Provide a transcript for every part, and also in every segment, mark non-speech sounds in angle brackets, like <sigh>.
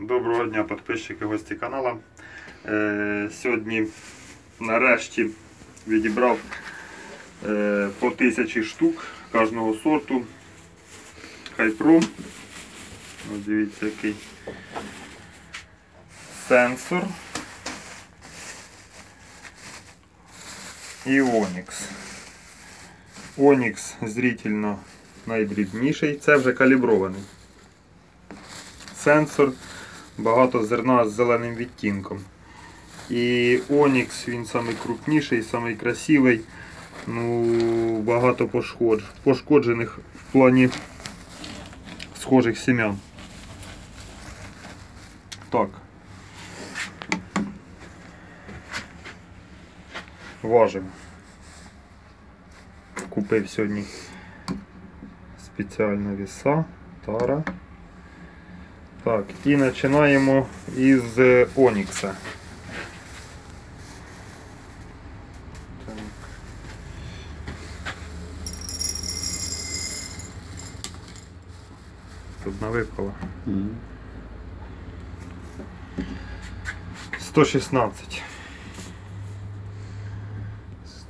Доброго дня, підписчики, гості каналу. Е, сьогодні нарешті відібрав е, по тисячі штук кожного сорту. Хайпро. Ось дивіться який сенсор. І Онікс. Онікс зрительно найдрібніший. Це вже калібрований сенсор, багато зерна з зеленим відтінком. І Онікс він найкрупніший, найкрасивий. Ну, багато пошкодж... пошкоджених в плані схожих сім'ян. Так. Важимо. Купив сьогодні спеціальна віса, тара. Так, і починаємо із е, Онікса. Одна випала. 116.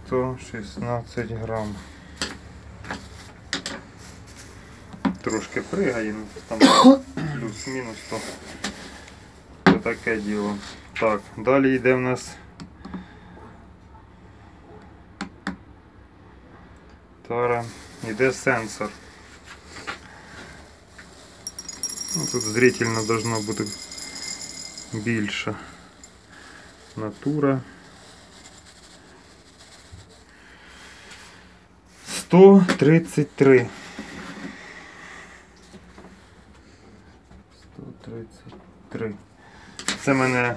116 грам. Трошки пригає, ну, там <coughs> плюс-мінус, то, то таке діло. Так, далі йде в нас тара, йде сенсор. Ну, тут зрительно должно бути більше. Натура. 133. 133. Це мене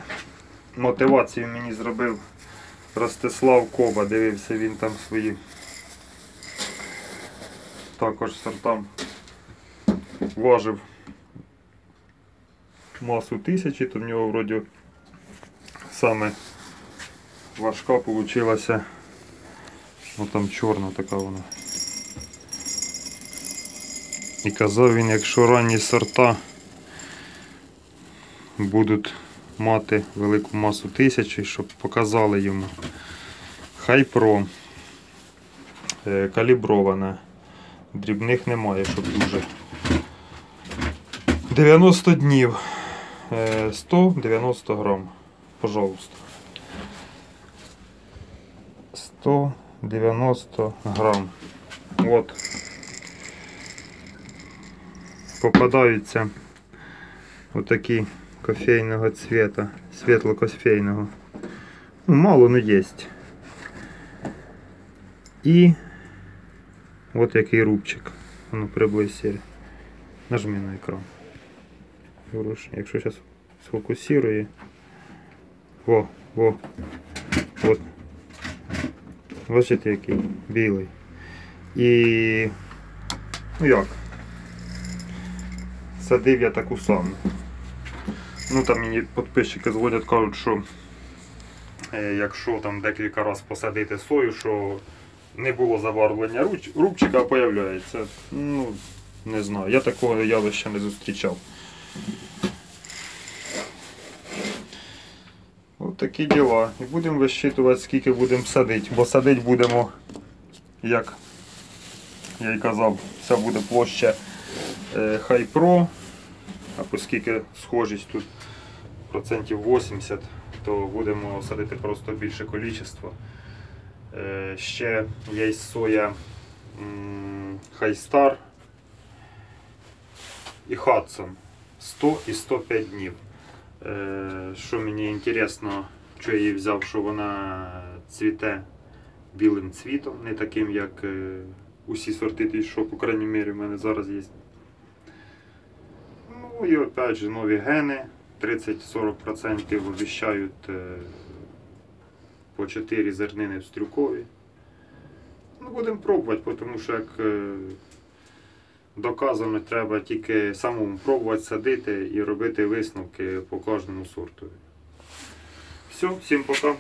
мотивацію мені зробив Ростислав Коба. Дивився він там свої також сортам важив масу тисячі, то в нього вроді саме важка получилася. Ну там чорна така вона. І казав він, якщо ранні сорта будуть мати велику масу тисячі, щоб показали йому. Хайпро е. Дрібних немає, щоб дуже. 90 днів. Е, 190 грам. Пожалуйста. 190 грам. От. Попадаються отакі кофейного цвета, світло-кофейного. Ну, мало, но есть. І от який рубчик. Ну, приблизь Нажми на екран. Якщо зараз сфокусує. Во, во. От. Бачите який? Білий. І... Ну як? Садив я таку саму. Ну там мені підписчики зводять, кажуть, що е, якщо там декілька разів посадити сою, що не було забарвлення руч, рубчика, а появляється. Ну, не знаю, я такого явища не зустрічав. Ось такі діла. І будемо висчитувати, скільки будемо садити, бо садити будемо, як я й казав, це буде площа е, Хайпро, а оскільки схожість тут процентів 80, то будемо садити просто більше кількість. Е, Ще є соя Хайстар і Хадсон 100 і 105 днів. Е, Що мені інтересно, що я її взяв, що вона цвіте білим цвітом, не таким, як е, усі сорти, що, по крайній мірі, в мене зараз є. Ну і опять же нові гени. 30-40% обіщають е, по 4 зернини в стрюкові. Ну, будемо пробувати, тому що як е, доказано, треба тільки самому пробувати садити і робити висновки по кожному сорту. Все, всім пока.